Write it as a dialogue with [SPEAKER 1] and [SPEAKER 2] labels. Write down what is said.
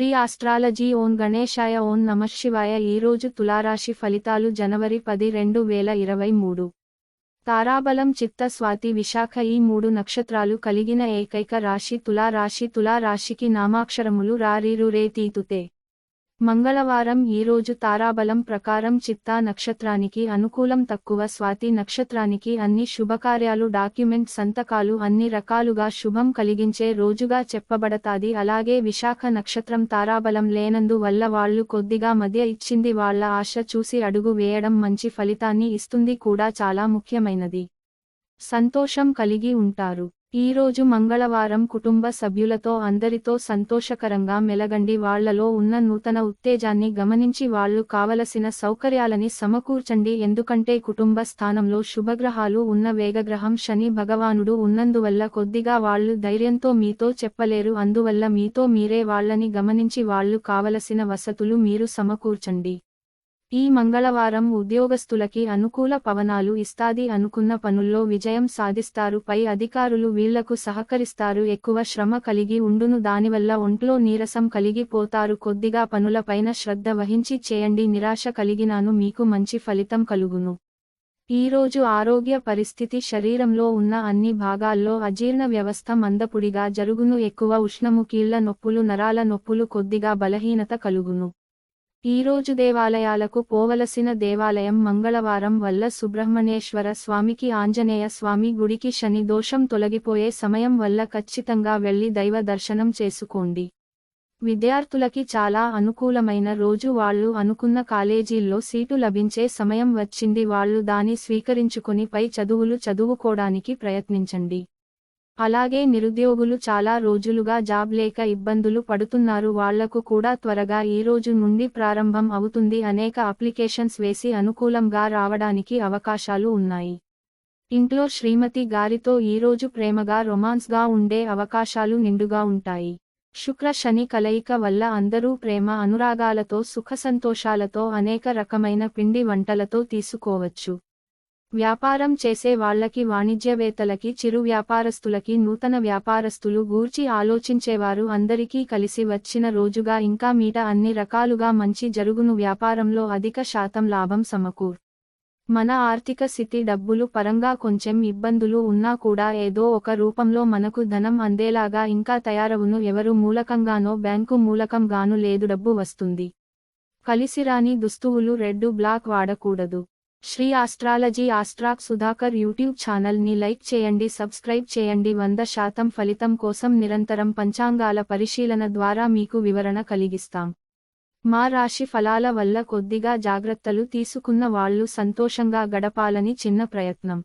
[SPEAKER 1] Shri astrology ఓం గణేశాయ ఓం నమశివాయ ఈరోజు తులారాశి ఫలితాలు జనవరి పది రెండు వేల ఇరవై మూడు. తారాబలం చిత్త స్వాతి విశాఖ ఈ మూడు నక్షత్రాలు కలిగిన ఏకైక రాశి. తులారాశి తులారాశికి నామాక్షరములు రారీరు రే తీతుతే మంగళవారం ఈరోజు తారాబలం ప్రకారం చిత్తా నక్షత్రానికి అనుకూలం తక్కువ స్వాతి నక్షత్రానికి అన్ని శుభకార్యాలు డాక్యుమెంట్ సంతకాలు అన్ని రకాలుగా శుభం కలిగించే రోజుగా చెప్పబడతాది. అలాగే విశాఖ నక్షత్రం తారాబలం లేనందు వల్ల వాళ్ళు కొద్దిగా మధ్య ఇచ్చింది వాళ్ళ ఆశ చూసి అడుగు వేయడం మంచి ఫలితాన్ని ఇస్తుంది కూడా చాలా ముఖ్యమైనది. సంతోషం కలిగి ఉంటారు. ఈరోజు మంగళవారం కుటుంబ సభ్యులతో అందరితో సంతోషకరంగా మెలగండి. వాళ్ళలో ఉన్న నూతన ఉత్తేజాన్ని గమనించి వాళ్ళు కావలసిన సౌకర్యాలని సమకూర్చండి. ఎందుకంటే కుటుంబ స్థానంలో శుభగ్రహాలు ఉన్న వేగగ్రహం శని భగవానుడు ఉన్నందువల్ల కొద్దిగా వాళ్ళు ధైర్యంతో మీతో చెప్పలేరు. అందువల్ల మీతో మీరే వాళ్ళని గమనించి వాళ్ళు కావలసిన వసతులు మీరు సమకూర్చండి. ఈ మంగళవారం ఉద్యోగస్తులకి అనుకూల పవనాలు ఇస్తాది అనుకున్న పనుల్లో విజయం సాధిస్తారు. పై అధికారులు వీళ్ళకు సహకరిస్తారు. ఎక్కువ శ్రమ కలిగి ఉండును. దానివల్ల ఒంట్లో నీరసం కలిగిపోతారు కొద్దిగా పనులపైన శ్రద్ధ వహించి చేయండి. నిరాశ కలిగినాను. మీకు మంచి ఫలితం కలుగును. ఈ రోజు ఆరోగ్య పరిస్థితి శరీరంలో ఉన్న అన్ని భాగాల్లో అజీర్ణ వ్యవస్థ మందపుడిగా జరుగును. ఎక్కువ ఉష్ణము కీళ్ళ నొప్పులు నరాల నొప్పులు కొద్దిగా బలహీనత కలుగును. ఈ రోజు దేవాలయాలకు పోవలసిన దేవాలయం మంగళవారం వల్ల సుబ్రహ్మణ్యేశ్వర స్వామికి ఆంజనేయ స్వామి గుడికి శని దోషం తొలగిపోయే సమయం వల్ల ఖచ్చితంగా వెళ్ళి దైవ దర్శనం చేసుకోండి. విద్యార్థులకి చాలా అనుకూలమైన రోజు వాళ్ళు అనుకున్న కాలేజీల్లో సీటు లభించే సమయం వచ్చింది. వాళ్ళు దాని స్వీకరించుకుని పై చదువులు చదువుకోడానికి ప్రయత్నించండి. అలాగే నిరుద్యోగులు చాలా రోజులుగా జాబ్ లేక ఇబ్బందులు పడుతున్నారు. వాళ్ళకు కూడా త్వరగా ఈ రోజు నుండి ప్రారంభం అవుతుంది. అనేక అప్లికేషన్స్ వేసి అనుకూలంగా రావడానికి అవకాశాలు ఉన్నాయి. ఇంట్లో శ్రీమతి గారితో ఈరోజు ప్రేమగా రొమాన్స్గా ఉండే అవకాశాలు నిండుగా ఉంటాయి. శుక్ర శని కలయిక వల్ల అందరూ ప్రేమ అనురాగాలతో సుఖసంతోషాలతో అనేక రకమైన పిండి వంటలతో తీసుకోవచ్చు. వ్యాపారం చేసే వాళ్ళకి వాణిజ్యవేత్తలకి చిరు వ్యాపారస్తులకి నూతన వ్యాపారస్తులు గూర్చి ఆలోచించేవారు అందరికీ కలిసి వచ్చిన రోజుగా ఇంకా మీట అన్ని రకాలుగా మంచి జరుగును వ్యాపారంలో అధిక శాతం లాభం సమకూర్. మన ఆర్థిక స్థితి డబ్బులు పరంగా కొంచెం ఇబ్బందులు ఉన్నా కూడా ఏదో ఒక రూపంలో మనకు ధనం అందేలాగా ఇంకా తయారవును ఎవరు మూలకంగానో బ్యాంకు మూలకంగాను లేదు డబ్బు వస్తుంది. కలిసిరాని దుస్తువులు రెడ్డు బ్లాక్ వాడకూడదు. శ్రీ ఆస్ట్రాలజీ ఆస్ట్రాక్ సుధాకర్ యూట్యూబ్ ఛానల్ని లైక్ చేయండి సబ్స్క్రైబ్ చేయండి. వంద శాతం ఫలితం కోసం నిరంతరం పంచాంగాల పరిశీలన ద్వారా మీకు వివరణ కలిగిస్తాం. మా రాశి ఫలాల వల్ల కొద్దిగా జాగ్రత్తలు తీసుకున్న వాళ్ళు సంతోషంగా గడపాలని చిన్న ప్రయత్నం.